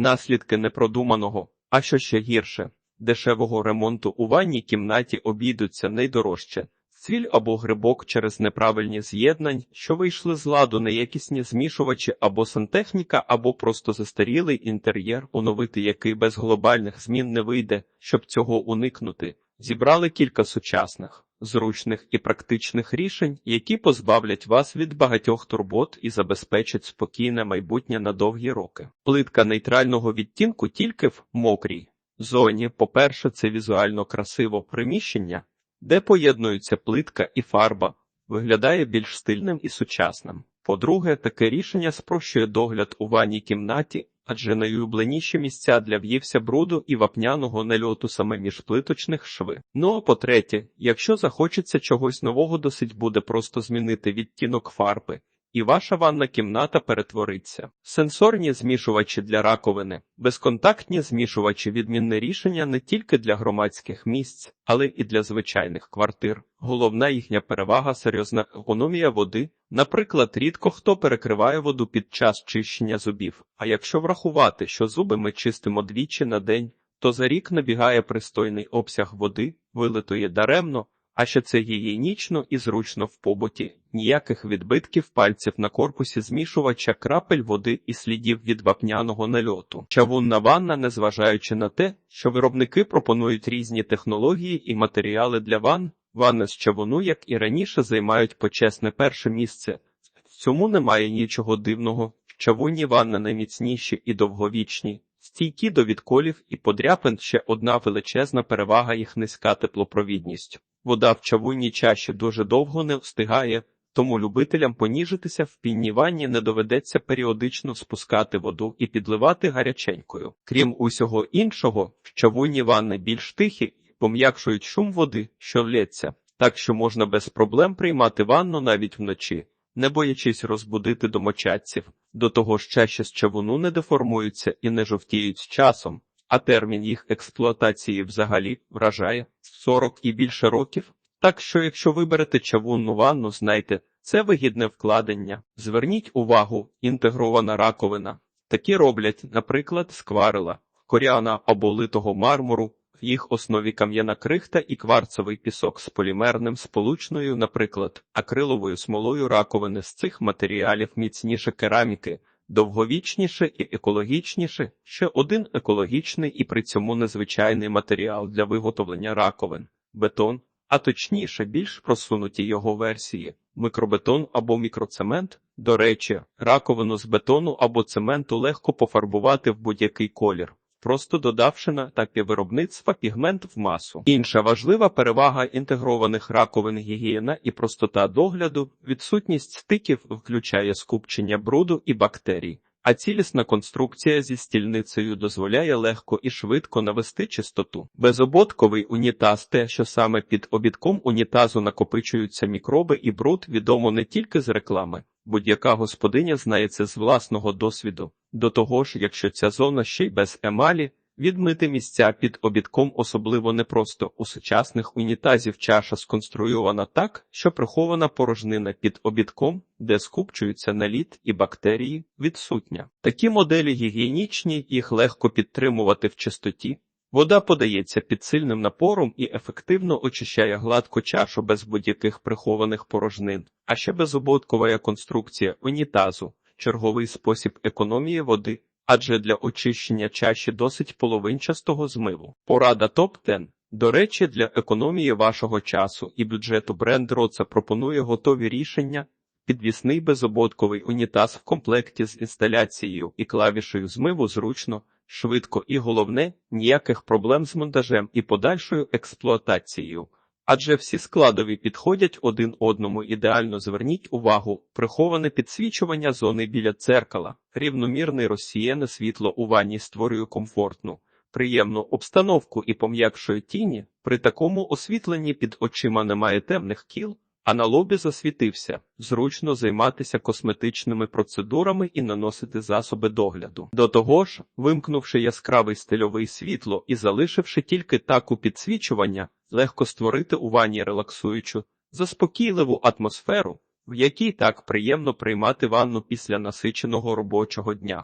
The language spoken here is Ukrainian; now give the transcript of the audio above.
Наслідки непродуманого, а що ще гірше, дешевого ремонту у ванній кімнаті обійдуться найдорожче. Цвіль або грибок через неправильні з'єднань, що вийшли з ладу неякісні змішувачі або сантехніка, або просто застарілий інтер'єр, оновити який без глобальних змін не вийде, щоб цього уникнути. Зібрали кілька сучасних, зручних і практичних рішень, які позбавлять вас від багатьох турбот і забезпечать спокійне майбутнє на довгі роки. Плитка нейтрального відтінку тільки в мокрій зоні. По-перше, це візуально красиво приміщення, де поєднуються плитка і фарба, виглядає більш стильним і сучасним. По-друге, таке рішення спрощує догляд у ванній кімнаті, адже найулюбленіші місця для в'ївся бруду і вапняного нальоту саме між плиточних шви. Ну а по-третє, якщо захочеться чогось нового, досить буде просто змінити відтінок фарби. І ваша ванна кімната перетвориться. Сенсорні змішувачі для раковини, безконтактні змішувачі відмінне рішення не тільки для громадських місць, але і для звичайних квартир. Головна їхня перевага серйозна економія води. Наприклад, рідко хто перекриває воду під час чищення зубів. А якщо врахувати, що зуби ми чистимо двічі на день, то за рік набігає пристойний обсяг води, вилитої даремно. А ще це гігієнічно і зручно в побуті, ніяких відбитків пальців на корпусі змішувача крапель води і слідів від вапняного нальоту. Чавунна ванна, незважаючи на те, що виробники пропонують різні технології і матеріали для ванн, ванни з чавуну, як і раніше, займають почесне перше місце. В цьому немає нічого дивного. Чавунні ванни найміцніші і довговічні. Стійкі до відколів і подряпин ще одна величезна перевага їх низька теплопровідність. Вода в чавунній чаші дуже довго не встигає, тому любителям поніжитися в пінній ванні не доведеться періодично спускати воду і підливати гаряченькою. Крім усього іншого, чавунні ванни більш тихі пом'якшують шум води, що лється, так що можна без проблем приймати ванну навіть вночі, не боячись розбудити домочадців. До того ж чаші з чавуну не деформуються і не жовтіють з часом а термін їх експлуатації взагалі вражає 40 і більше років. Так що, якщо виберете чавунну ванну, знайте, це вигідне вкладення. Зверніть увагу, інтегрована раковина. Такі роблять, наприклад, скварила, коряна або литого мармуру, в їх основі кам'яна крихта і кварцовий пісок з полімерним сполучною, наприклад, акриловою смолою раковини з цих матеріалів міцніше кераміки, довговічніше і екологічніше, ще один екологічний і при цьому незвичайний матеріал для виготовлення раковин бетон, а точніше, більш просунуті його версії микробетон або мікроцемент. До речі, раковину з бетону або цементу легко пофарбувати в будь-який колір. Просто додавши на етапі виробництва пігмент в масу. Інша важлива перевага інтегрованих раковин гігієна і простота догляду, відсутність стиків включає скупчення бруду і бактерій, а цілісна конструкція зі стільницею дозволяє легко і швидко навести чистоту. Безободковий унітаз те, що саме під обідком унітазу накопичуються мікроби і бруд, відомо не тільки з реклами. Будь-яка господиня знає це з власного досвіду. До того ж, якщо ця зона ще й без емалі, відмити місця під обідком особливо непросто. У сучасних унітазів чаша сконструйована так, що прихована порожнина під обідком, де скупчуються наліт і бактерії, відсутня. Такі моделі гігієнічні, їх легко підтримувати в чистоті. Вода подається під сильним напором і ефективно очищає гладку чашу без будь-яких прихованих порожнин, а ще безободкова конструкція унітазу, черговий спосіб економії води, адже для очищення чаші досить половинчастого змиву. Порада топ-10. До речі, для економії вашого часу і бюджету бренд Роца пропонує готові рішення. Підвісний безободковий унітаз в комплекті з інсталяцією і клавішею змиву зручно швидко і головне, ніяких проблем з монтажем і подальшою експлуатацією. Адже всі складові підходять один одному ідеально зверніть увагу, приховане підсвічування зони біля дзеркала, рівномірний розсіяне світло у ванні створює комфортну, приємну обстановку і пом'якшує тіні. При такому освітленні під очима немає темних кіл а на лобі засвітився. Зручно займатися косметичними процедурами і наносити засоби догляду. До того ж, вимкнувши яскравий стильовий світло і залишивши тільки таку підсвічування, легко створити у ванні релаксуючу, заспокійливу атмосферу, в якій так приємно приймати ванну після насиченого робочого дня.